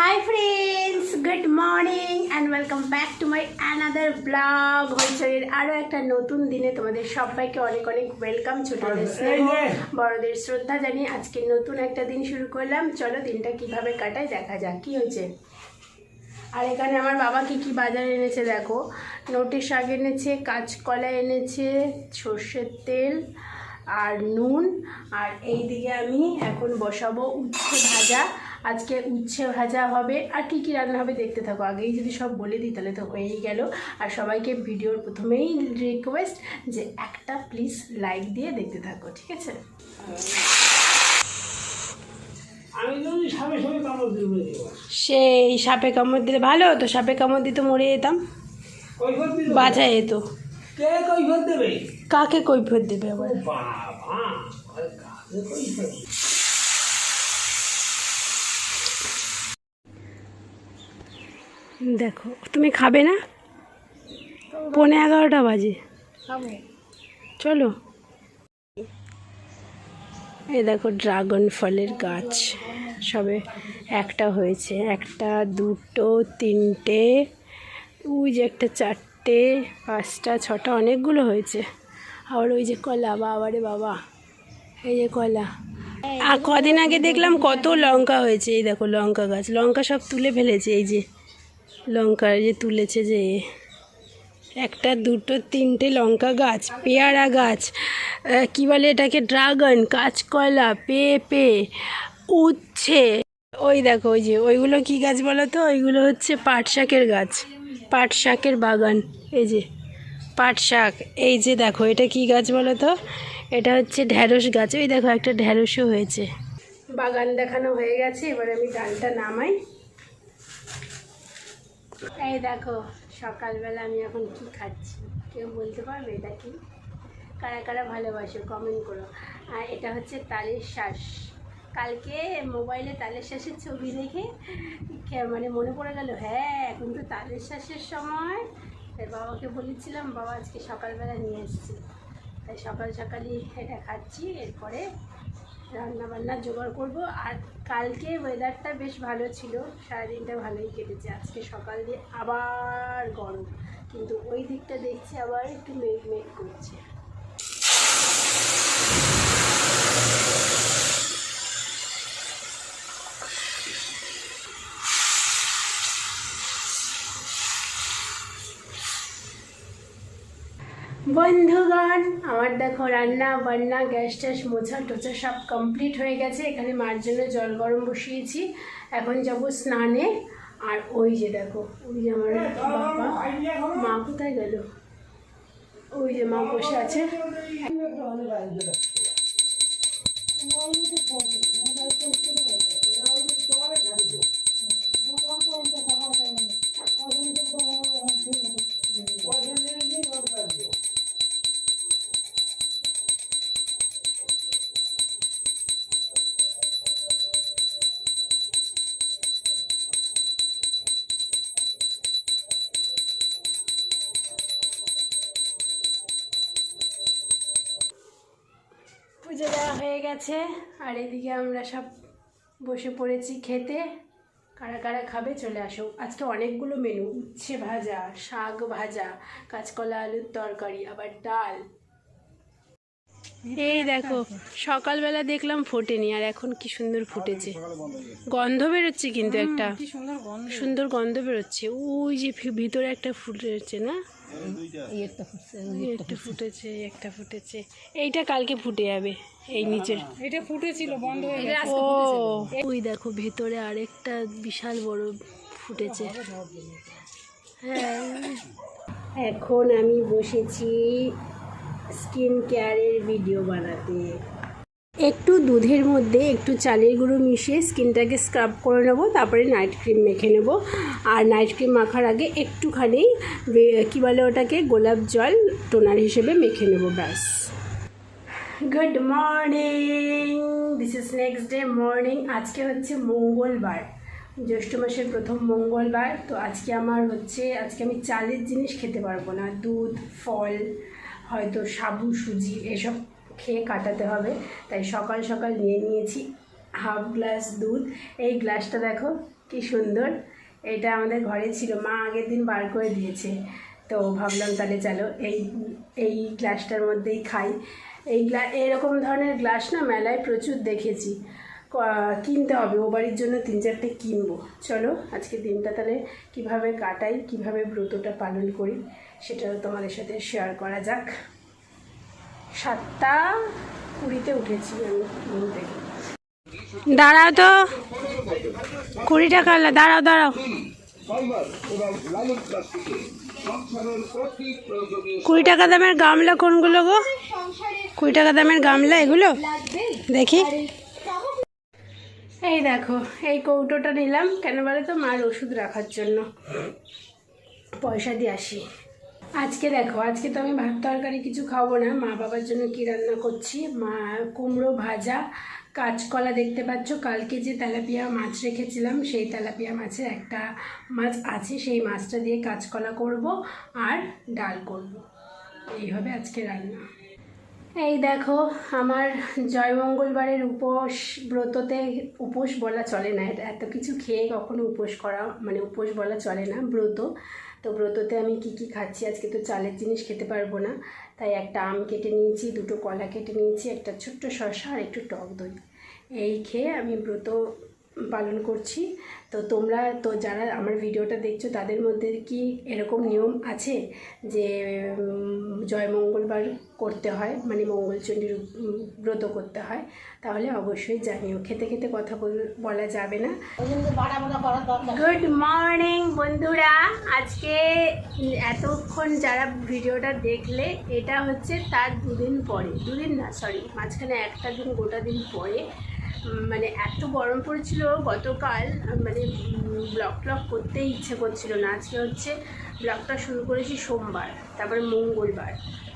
Hi friends good morning and welcome back to my another blog হইচয়ের আরও একটা নতুন দিনে তোমাদের সবাইকে অনেক অনেক ওয়েলকাম ছোটদের স্নেহ বড়দের শ্রদ্ধা জানিয়ে আজকে নতুন একটা দিন শুরু করলাম। চলো দিনটা কীভাবে কাটায় দেখা যাক কি হয়েছে? আর এখানে আমার বাবা কি কি বাজার এনেছে দেখো। নোটে শাক এনেছে কাঁচকলা এনেছে সর্ষের তেল আর নুন। আর এই দিকে আমি এখন বসাবো উচ্ছে ভাজা। আজকে উচ্ছে ভাজা হবে আর কি কি রান্না হবে দেখতে থাকো। আগেই যদি সব বলে দিই তাহলে তো হয়েই গেল। আর সবাইকে ভিডিওর প্রথমেই রিকোয়েস্ট যে একটা প্লিজ লাইক দিয়ে দেখতে থাকো ঠিক আছে? সেই সাপে কামড় দিলে ভালো হতো সাপে কামড় দিতে মরে যেতাম। বাঁচা যেত। কাকে কৈফত দেবে আবার বাবা আরে কাকে কৈফত দেখো তুমি খাবে না? পৌনে এগারোটা বাজে। চলো। এই দেখো ড্রাগন ফলের গাছ। সবে একটা হয়েছে। একটা দুটো তিনটে ওই যে একটা চারটে পাঁচটা ছটা অনেকগুলো হয়েছে। আবার ওই যে কলা বাবারে বাবা। এই যে কলা। আর কদিন আগে দেখলাম কত লঙ্কা হয়েছে। এই দেখো লঙ্কা গাছ। লঙ্কা সব তুলে ফেলেছে এই যে। লঙ্কা যে তুলেছে যে, একটা, দুটো, তিনটে লঙ্কা গাছ, পেয়ারা গাছ কি বলে এটাকে? ড্রাগন, কাঁচকলা, পেঁপে, উচ্ছে। ওই দেখো, ওই যে, ওইগুলো কি গাছ বলো তো? ওইগুলো হচ্ছে পাট শাকের গাছ। পাট শাকের বাগান। এই যে, পাট শাক। এই যে দেখো, এটা কি গাছ বলো তো? এটা হচ্ছে ঢ্যাঁড়স গাছ। ওই দেখো, একটা ঢ্যাঁড়সও হয়েছে। বাগান দেখানো হয়ে গেছে। এবার আমি ডালটা নামাই। এই দেখো, সকালবেলা আমি এখন কি খাচ্ছি? কেউ বলতে পারবে এটা কি? কারা কারা ভালোবাসো কমেন্ট করো। আর এটা হচ্ছে তালের শ্বাস। কালকে মোবাইলে তালের শ্বাসের ছবি দেখে মানে মনে পড়ে গেল হ্যাঁ এখন তো তালের শ্বাসের সময়। তাই বাবাকে বলেছিলাম, বাবা, আজকে সকালবেলা নিয়ে এসেছি। তাই সকাল সকালই এটা খাচ্ছি, এরপরে রান্না বান্না জোগাড় করব। আর কালকে ওয়েদারটা বেশ ভালো ছিল। সারাদিনটা ভালোই কেটেছে আজকে সকাল দিয়ে আবার গরম। কিন্তু ওই দিকটা দেখছি আবার একটু মেঘ মেঘ করছে। বন্ধুগণ, আমার দেখো রান্না বান্না, গ্যাস ট্যাস মোছা টোছা সব কমপ্লিট হয়ে গেছে। এখানে মার জন্য জল গরম বসিয়েছি। এখন যাব স্নানে। আর ওই যে দেখো, ওই যে আমার বাবা, মা কোথায় গেল? ওই যে মা বসে আছে। পুজো দেওয়া হয়ে গেছে। আর এদিকে আমরা সব বসে পড়েছি খেতে। কারা কারা খাবে চলে আসো। আজকে অনেকগুলো মেনু উচ্ছে ভাজা শাক ভাজা কাঁচকলা আলুর তরকারি আবার ডাল। এই দেখো সকালবেলা দেখলাম ফোটেনি আর এখন কি সুন্দর ফুটেছে। গন্ধ বেরোচ্ছে কিন্তু একটা। সুন্দর গন্ধ। বেরোচ্ছে। ওই যে ভিতরে একটা ফুটেছে না? একটা ফুটেছে একটা ফুটেছে। এইটা কালকে ফুটে যাবে এই নিচের এটা ফুটেছিল বন্ধ হয়ে গেছে। ওই দেখো ভেতরে আরেকটা বিশাল বড় ফুটেছে। হ্যাঁ। এখন আমি বসেছি স্কিন কেয়ারের ভিডিও বানাতে। একটু দুধের মধ্যে একটু চালের গুঁড়ো মিশিয়ে স্কিনটাকে স্ক্রাব করে নেব, তারপরে নাইট ক্রিম মেখে নেব। আর নাইট ক্রিম মাখার আগে একটুখানি কী বলে ওটাকে, গোলাপ জল টোনার হিসেবে মেখে নেব, ব্যাস। Good morning! This is next day morning আজকে হচ্ছে মঙ্গলবার। জ্যৈষ্ঠ মাসের প্রথম মঙ্গলবার, তো আজকে আমার হচ্ছে, আজকে আমি চালের জিনিস খেতে পারব না। দুধ, ফল, হয়তো সাবু, সুজি, এসব। খেয়ে কাটাতে হবে। তাই সকাল সকাল নিয়ে নিয়েছি হাফ গ্লাস দুধ। এই গ্লাসটা দেখো কি সুন্দর। এটা আমাদের ঘরে ছিল, মা আগের দিন বার করে দিয়েছে। তো ভাবলাম তাহলে চলো এই এই গ্লাসটার মধ্যেই খাই। এই গ্লা, এরকম ধরনের গ্লাস না মেলায় প্রচুর দেখেছি। কিনতে হবে, ও বাড়ির জন্য তিন চারটে কিনবো। চলো আজকে দিনটা তাহলে কীভাবে কাটাই, কীভাবে ব্রতটা পালন করি, সেটাও তোমাদের সাথে শেয়ার করা যাক। সাতটা কুড়িতে উঠেছি আমি ঘুম থেকে। দাঁড়াও তো। কুড়ি টাকা দাঁড়াও দাঁড়াও। কুড়ি টাকা দামের গামলা কোনগুলো গো? কুড়ি টাকা দামের গামলা এগুলো? দেখি। এই দেখো এই কৌটোটা নিলাম কেন বলে তো মার ওষুধ রাখার জন্য। পয়সা দিয়ে আসি। আজকে দেখো, আজকে তো আমি ভাত তরকারি কিছু খাব না। মা বাবার জন্য কি রান্না করছি? মা, কুমড়ো ভাজা, কাঁচকলা দেখতে পাচ্ছ। কালকে যে তেলাপিয়া মাছ রেখেছিলাম, সেই তেলাপিয়া মাছের একটা মাছ আছে, সেই মাছটা দিয়ে কাঁচকলা করব আর ডাল করব। এইভাবে আজকে রান্না। এই দেখো, আমার জয়মঙ্গলবারের উপোস ব্রততে উপোস বলা চলে না। এটা এত কিছু খেয়ে কখনো উপোস করা মানে উপোস বলা চলে না, ব্রত। তো ব্রততে আমি কি কি খাচ্ছি? আজকে তো চালের জিনিস খেতে পারব না। তাই একটা আম কেটে নিয়েছি, দুটো কলা কেটে নিয়েছি, একটা ছোট্ট শসা আর একটু টক দই। এই খেয়ে আমি ব্রত পালন করছি। তো তোমরা, তো যারা আমার ভিডিওটা দেখছ, তাদের মধ্যে কি এরকম নিয়ম আছে যে জয় মঙ্গলবার করতে হয়? মানে মঙ্গলচণ্ডীর ব্রত করতে হয়? তাহলে অবশ্যই জানিও। খেতে খেতে কথা বল- যাবে না। গুড মর্নিং বন্ধুরা। আজকে এতক্ষণ যারা ভিডিওটা দেখলে, এটা হচ্ছে তার দুদিন পরে। দুদিন না সরি মাঝখানে একটা দিন, গোটা দিন পরে মানে এত গরম পড়েছিল গতকাল মানে ব্লগ ট্লগ করতেই ইচ্ছে করছিল না। আজকে হচ্ছে ব্লগটা শুরু করেছি সোমবার, তারপরে মঙ্গলবার।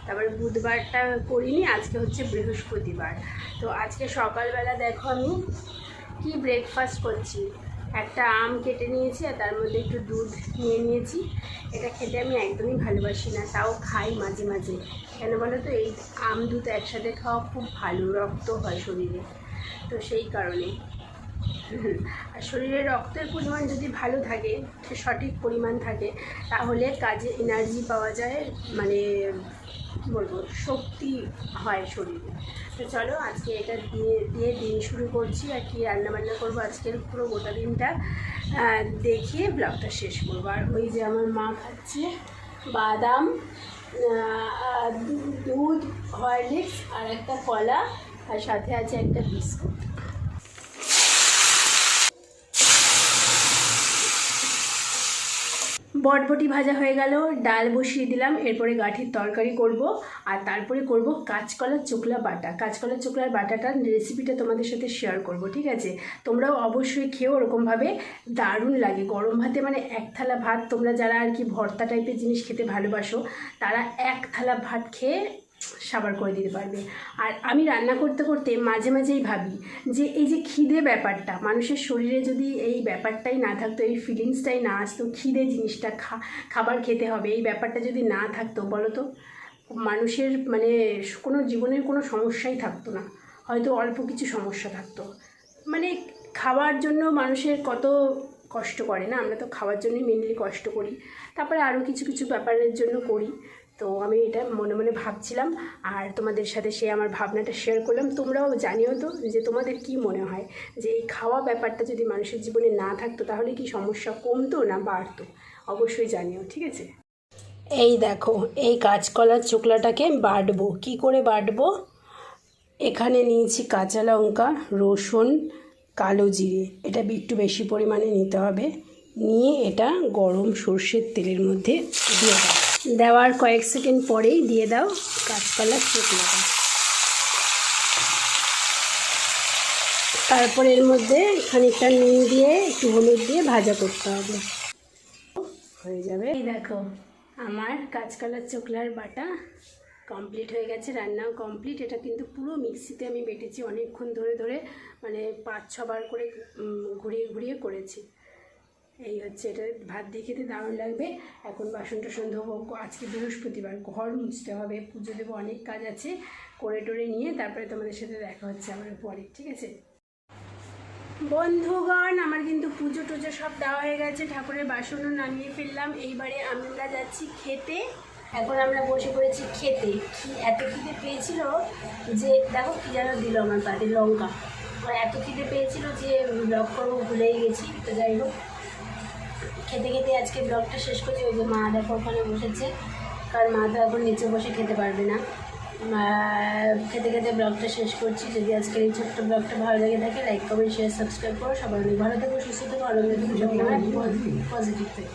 তারপরে বুধবারটা করিনি, আজকে হচ্ছে বৃহস্পতিবার। তো আজকে সকালবেলা দেখো আমি কি ব্রেকফাস্ট করছি। একটা আম কেটে নিয়েছি আর তার মধ্যে একটু দুধ নিয়ে নিয়েছি। এটা খেতে আমি একদমই ভালোবাসি না, তাও খাই মাঝে মাঝে। কেন বলো তো, এই আম দুধ একসাথে খাওয়া খুব ভালো, রক্ত হয় শরীরে। তো সেই কারণে। আর শরীরে রক্তের পরিমাণ যদি ভালো থাকে, সঠিক পরিমাণ থাকে, তাহলে কাজে এনার্জি পাওয়া যায় মানে কী বলব, শক্তি হয় শরীরে। তো চলো আজকে এটা দিয়ে দিয়ে দিন শুরু করছি আর কি রান্নাবান্না করব আজকের পুরো গোটা দিনটা। দেখিয়ে ব্লগটা শেষ করব। আর ওই যে আমার মা খাচ্ছে বাদাম দুধ হরলিক্স আর একটা কলা। আর সাথে আছে একটা বিস্কুট। বটবটি ভাজা হয়ে গেল, ডাল বসিয়ে দিলাম, এরপরে গাঠির তরকারি করব, আর তারপরে করব কাঁচকলার চোকলা বাটা। কাঁচকলার চোকলার বাটাটার রেসিপিটা তোমাদের সাথে শেয়ার করব, ঠিক আছে? তোমরাও অবশ্যই খেয়েও ওরকমভাবে দারুণ লাগে। গরম ভাতে মানে এক থালা ভাত, তোমরা যারা আর কি ভর্তা টাইপের জিনিস খেতে ভালোবাসো, তারা এক থালা ভাত খেয়ে সাবার করে দিতে পারবে। আর আমি রান্না করতে করতে মাঝে মাঝেই ভাবি যে এই যে খিদে ব্যাপারটা, মানুষের শরীরে যদি এই ব্যাপারটাই না থাকতো, এই ফিলিংসটাই না আসতো, খিদে জিনিসটা খাবার খেতে হবে, এই ব্যাপারটা যদি না থাকতো বলো তো মানুষের মানে কোনো জীবনের কোনো সমস্যাই থাকতো না। হয়তো অল্প কিছু সমস্যা থাকতো। মানে খাওয়ার জন্য মানুষের কত কষ্ট করে না? আমরা তো খাওয়ার জন্যই মেনলি কষ্ট করি। তারপরে আরও কিছু কিছু ব্যাপারের জন্য করি। তো আমি এটা মনে মনে ভাবছিলাম আর তোমাদের সাথে সে আমার ভাবনাটা শেয়ার করলাম। তোমরাও জানিও তো যে তোমাদের কি মনে হয় যে এই খাওয়া ব্যাপারটা যদি মানুষের জীবনে না থাকতো তাহলে কি সমস্যা কমতো না বাড়তো? অবশ্যই জানিও, ঠিক আছে? এই দেখো, এই কাঁচকলার চোকলাটাকে বাটবো। কি করে বাটবো? এখানে নিয়েছি কাঁচা লঙ্কা, রসুন, কালো জিরে। এটা একটু বেশি পরিমাণে নিতে হবে। নিয়ে এটা গরম সর্ষের তেলের মধ্যে দিয়ে দাও দেওয়ার কয়েক সেকেন্ড পরেই দিয়ে দাও কাঁচকলার চোকলাটা তারপর এর মধ্যে খানিকটা নুন দিয়ে একটু হলুদ দিয়ে ভাজা করতে হবে। হয়ে যাবে। এই দেখো আমার কাঁচকলার চোকলার বাটা কমপ্লিট হয়ে গেছে রান্নাও কমপ্লিট। এটা কিন্তু পুরো মিক্সিতে আমি বেটেছি অনেকক্ষণ ধরে ধরে মানে পাঁচ ছবার করে ঘুরিয়ে ঘুরিয়ে করেছি। এই হচ্ছে এটা ভাত দিয়ে খেতে দারুণ লাগবে। এখন বাসন টাসন ধোবো। আজকে বৃহস্পতিবার ঘর মুছতে হবে। পুজো দেবো, অনেক কাজ আছে। করে টোরে নিয়ে তারপরে তোমাদের সাথে দেখা হচ্ছে আমার পরে, ঠিক আছে? বন্ধুগণ, আমার কিন্তু পুজো টুজো সব দেওয়া হয়ে গেছে। ঠাকুরের বাসনও নামিয়ে ফেললাম। এইবারে আমরা যাচ্ছি খেতে। এখন আমরা বসে পড়েছি খেতে। কি এত খিদে পেয়েছিল যে, দেখো কি যেন দিল আমার পাতে লঙ্কা। এত খিদে পেয়েছিল যে ব্লগ ভুলেই গেছি। তো যাই হোক খেতে খেতে আজকে ব্লগটা শেষ করছি। ওই যে মা দেখো ওখানে বসেছে। কারণ মা তো এখন নিচে বসে খেতে পারবে না। খেতে খেতে ব্লগটা শেষ করছি। যদি আজকের এই ছোট্ট ব্লগটা ভালো লেগে থাকে লাইক কমেন্ট শেয়ার সাবস্ক্রাইব করো। সবাই অনেক ভালো থাকো, সুস্থ থাকো আনন্দ পজিটিভ থেকো।